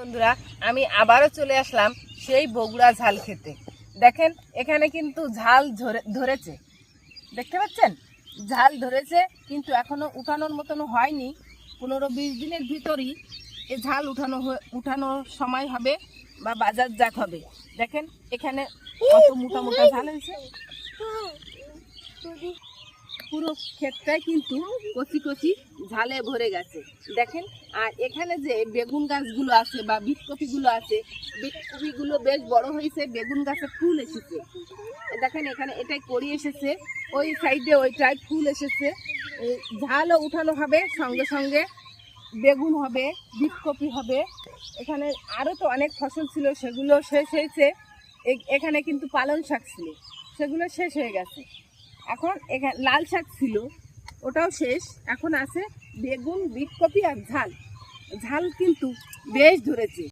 বন্ধুরা, আমি আবারও চলে আসলাম সেই বগুড়া ঝাল খেতে। দেখেন, এখানে কিন্তু ঝাল ধরে ধরেছে। দেখতে পাচ্ছেন? ঝাল ধরেছে, কিন্তু এখনও উঠানোর মতন হয়নি। পনেরো বিশ দিনের ভিতরই এ ঝাল উঠানো উঠানোর সময় হবে বা বাজার বাজারজাত হবে। দেখেন, এখানে কত মোটা মোটা ঝাল হয়েছে। পুরো ক্ষেতটাই কিন্তু কচি কচি ঝালে ভরে গেছে। দেখেন, আর এখানে যে বেগুন গাছগুলো আছে বা বিটকপিগুলো আছে বিটকপিগুলো বেশ বড় হয়েছে, বেগুন গাছে ফুল এসেছে। দেখেন, এখানে এটাই করি এসেছে, ওই সাইডে ওইটাই ফুল এসেছে। ঝালও উঠানো হবে, সঙ্গে সঙ্গে বেগুন হবে বিটকপি হবে। এখানে আরও তো অনেক ফসল ছিল, সেগুলো শেষ হয়েছে। এখানে কিন্তু পালং শাক ছিল, সেগুলো শেষ হয়ে গেছে। এখন এখানে লাল শাক ছিল, ওটাও শেষ। এখন আছে বেগুন, বিট কপি আর ঝাল। ঝাল কিন্তু বেশ ধরেছে।